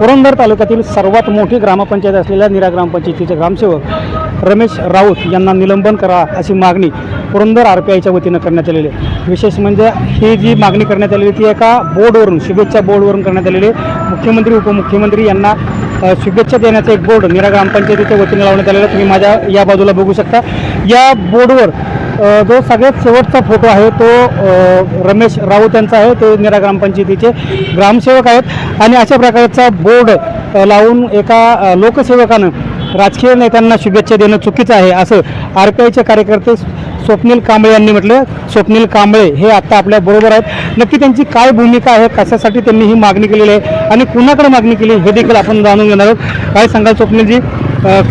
पुरंदर तालुक्यातील सर्वात मोठी ग्रामपंचायत असलेल्या निरा ग्रामपंचायतीचे ग्रामसेवक रमेश राऊत यांना निलंबन करा अशी मागणी पुरंदर आर पी आयच्या वतीनं करण्यात आलेली आहे. विशेष म्हणजे ही जी मागणी करण्यात आलेली ती एका बोर्डवरून शुभेच्छा बोर्डवरून करण्यात आलेली आहे. मुख्यमंत्री उपमुख्यमंत्री यांना शुभेच्छा देण्याचा एक बोर्ड निरा ग्रामपंचायतीच्या वतीने लावण्यात आलेला तुम्ही माझ्या या बाजूला बघू शकता. या बोर्डवर जो सगळ्यात शेवटचा फोटो आहे तो रमेश राऊत यांचा आहे. ते निरा ग्रामपंचायतीचे ग्रामसेवक आहेत. आणि अशा प्रकारचा बोर्ड लावून एका लोकसेवकानं राजकीय नेत्यांना शुभेच्छा देणं चुकीचं आहे असं आर पी आयचे कार्यकर्ते स्वप्नील कांबळे यांनी म्हटलं. स्वप्नील कांबळे हे आत्ता आपल्या बरोबर आहेत. नक्की त्यांची काय भूमिका आहे कशासाठी त्यांनी ही मागणी केलेली आहे आणि कुणाकडे मागणी केली हे देखील आपण जाणून घेणार आहोत. काय सांगाल स्वप्नीलजी?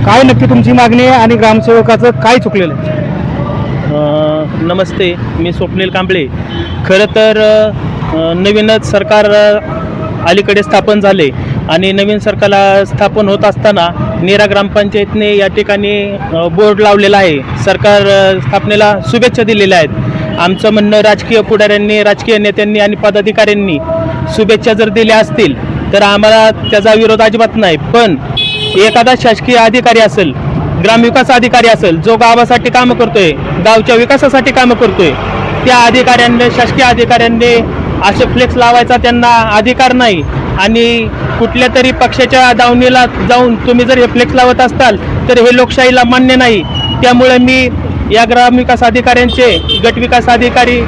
काय नक्की तुमची मागणी आहे आणि ग्रामसेवकाचं काय चुकलेलं आहे? नमस्ते मी स्वप्नील कांबळे. खरं तर नवीनच सरकार अलीकडे स्थापन झाले आणि नवीन सरकारला स्थापन होत असताना नेरा ग्रामपंचायतने या ठिकाणी बोर्ड लावलेला आहे. सरकार स्थापनेला शुभेच्छा दिलेल्या आहेत. आमचं म्हणणं राजकीय पुढाऱ्यांनी राजकीय नेत्यांनी आणि पदाधिकाऱ्यांनी शुभेच्छा जर दिल्या असतील तर आम्हाला त्याचा विरोध अजिबात नाही. पण एखादा शासकीय अधिकारी असेल ग्रामविकास अधिकारी असेल जो गावासाठी कामं करतोय गावच्या विकासासाठी कामं करतोय त्या अधिकाऱ्यांनी शासकीय अधिकाऱ्यांनी असे फ्लेक्स लावायचा त्यांना अधिकार नाही. आणि कुठल्या तरी पक्षाच्या दावणीला जाऊन तुम्ही जर हे फ्लेक्स लावत असताल तर हे लोकशाहीला मान्य नाही. त्यामुळे मी या ग्रामविकास अधिकाऱ्यांचे गटविकास अधिकारी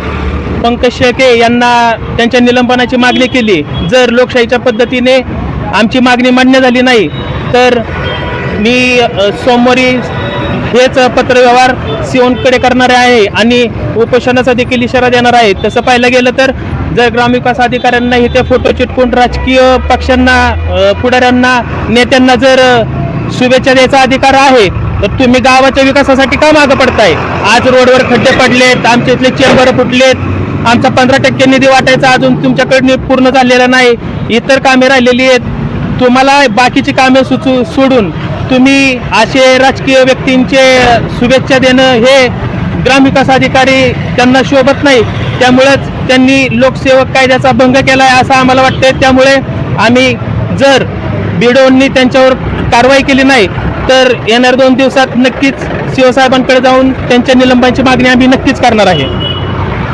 पंकज शेळके यांना त्यांच्या निलंबनाची मागणी केली. जर लोकशाहीच्या पद्धतीने आमची मागणी मान्य झाली नाही तर मी सोमवारी हेच पत्रव्यवहार सिओनकडे करणार आहे आणि उपोषणाचा देखील इशारा देणार आहे. तसं पाहायला गेलं तर जर ग्रामविकास अधिकाऱ्यांना इथे फोटो चिटकून राजकीय पक्षांना पुढाऱ्यांना नेत्यांना जर शुभेच्छा द्यायचा अधिकार आहे तर तुम्ही गावाच्या विकासासाठी का मागं पडताय? आज रोडवर खड्डे पडलेत आमच्या इथले चेंबर फुटलेत आमचा पंधरा टक्के निधी वाटायचा अजून तुमच्याकडे पूर्ण झालेला नाही. इतर कामे राहिलेली आहेत. तुम्हाला बाकीची कामे सुचू सोडून तुम्ही असे राजकीय व्यक्तींचे शुभेच्छा देणं हे ग्रामविकास अधिकारी त्यांना शोभत नाही. त्यामुळेच त्यांनी लोकसेवक कायद्याचा भंग केला आहे असं आम्हाला वाटतंय. त्यामुळे आम्ही जर बिडोंनी त्यांच्यावर कारवाई केली नाही तर येणार दोन दिवसात नक्कीच शिवसाहेबांकडे जाऊन त्यांच्या निलंबनाची मागणी आम्ही नक्कीच करणार आहे.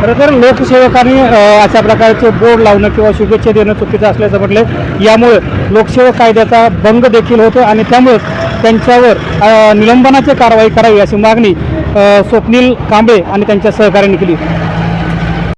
खरं तर लोकसेवकांनी अशा प्रकारचे बोर्ड लावणं किंवा शुभेच्छा देणं चुकीचं असल्याचं म्हटलं यामुळे लोकसेवक कायद्याचा भंग देखील होतो आणि त्यामुळे त्यांच्यावर निलंबनाची कारवाई करावी अशी मागणी स्वप्नील कांबळे आणि त्यांच्या सहकार्याने केली.